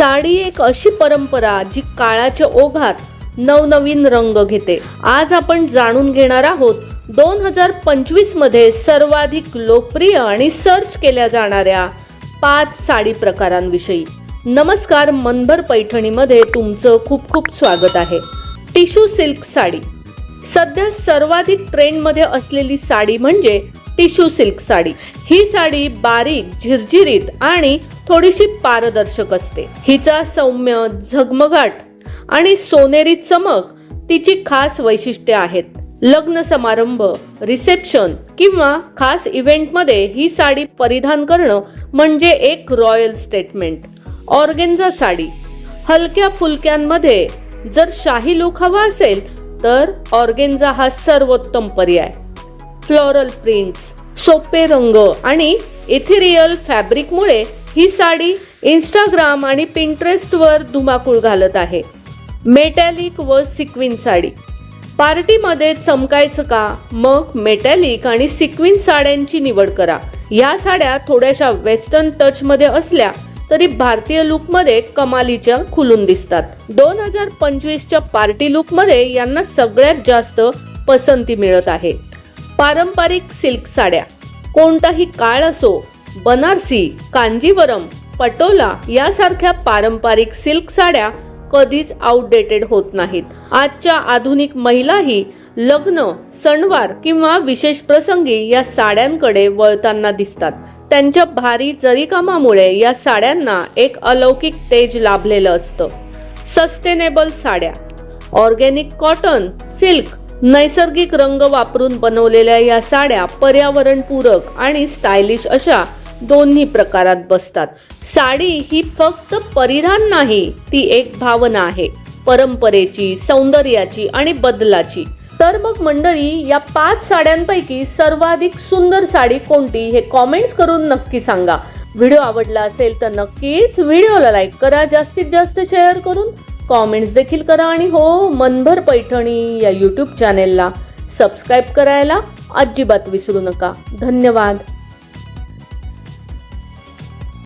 साडी एक अशी परंपरा जी काळाच्या ओघात नवनवीन रंग घेते. आज आपण जाणून घेणार आहोत दोन हजार पंचवीसमध्ये सर्वाधिक लोकप्रिय आणि सर्च केल्या जाणाऱ्या पाच साडी प्रकारांविषयी. नमस्कार मनभर पैठणीमध्ये तुमचं खूप खूप स्वागत आहे. Tissue silk sari. सध्या सर्वाधिक ट्रेंडमध्ये असलेली साडी म्हणजे टिश्यू सिल्क साडी. ही साडी बारीक झिरझिरीत आणि थोडीशी पारदर्शक असते. हिचा सौम्य झगमगाट आणि सोनेरी चमक तिची खास वैशिष्ट्ये आहेत. लग्न समारंभ रिसेप्शन किंवा खास इव्हेंटमध्ये ही साडी परिधान करणं म्हणजे एक रॉयल स्टेटमेंट. ऑर्गेन्झा साडी. हलक्या फुलक्यांमध्ये जर शाही लुक हवा असेल तर ऑर्गेन्झा हा सर्वोत्तम पर्याय. Floral prints. सोपे रंग आणि इथिरियल फॅब्रिकमुळे ही साडी इंस्टाग्राम आणि पिंटरेस्टवर धुमाकूळ घालत आहे. मेटॅलिक व सिक्विन साडी. पार्टीमध्ये चमकायचं का? मग मेटॅलिक आणि सिक्विन साड्यांची निवड करा. या साड्या थोड्याशा वेस्टर्न टचमध्ये असल्या तरी भारतीय लुकमध्ये कमालीच्या खुलून दिसतात. दोन हजार पंचवीसच्या पार्टी लुकमध्ये यांना सगळ्यात जास्त पसंती मिळत आहे. पारंपरिक सिल्क साड्या. कोणताही काळ असो बनारसी कांजीवरम पटोला यासारख्या पारंपरिक सिल्क साड्या कधीच आउटडेटेड होत नाहीत. आजच्या आधुनिक महिलाही लग्न सणवार किंवा विशेष प्रसंगी या साड्यांकडे वळताना दिसतात. त्यांच्या भारी जरीकामामुळे या साड्यांना एक अलौकिक तेज लाभलेलं असतं. सस्टेनेबल साड्या ऑर्गेनिक कॉटन सिल्क नैसर्गिक रंग वापरून बनवलेल्या या साड्या पर्यावरणपूरक आणि स्टायलिश अशा दोन्ही प्रकारात बसतात. साडी ही फक्त परिधान नाही ती एक भावना आहे. परंपरेची सौंदर्याची आणि बदलाची. तर मग मंडळी या पाच साड्यांपैकी सर्वाधिक सुंदर साडी कोणती हे कॉमेंट्स करून नक्की सांगा. व्हिडिओ आवडला असेल तर नक्कीच व्हिडिओला लाईक करा. जास्तीत जास्त शेअर करून कॉमेंट्स देखील करा आणि हो मनभर पैठणी या यूट्यूब चॅनेलला सबस्क्राईब करायला अजिबात विसरू नका. धन्यवाद.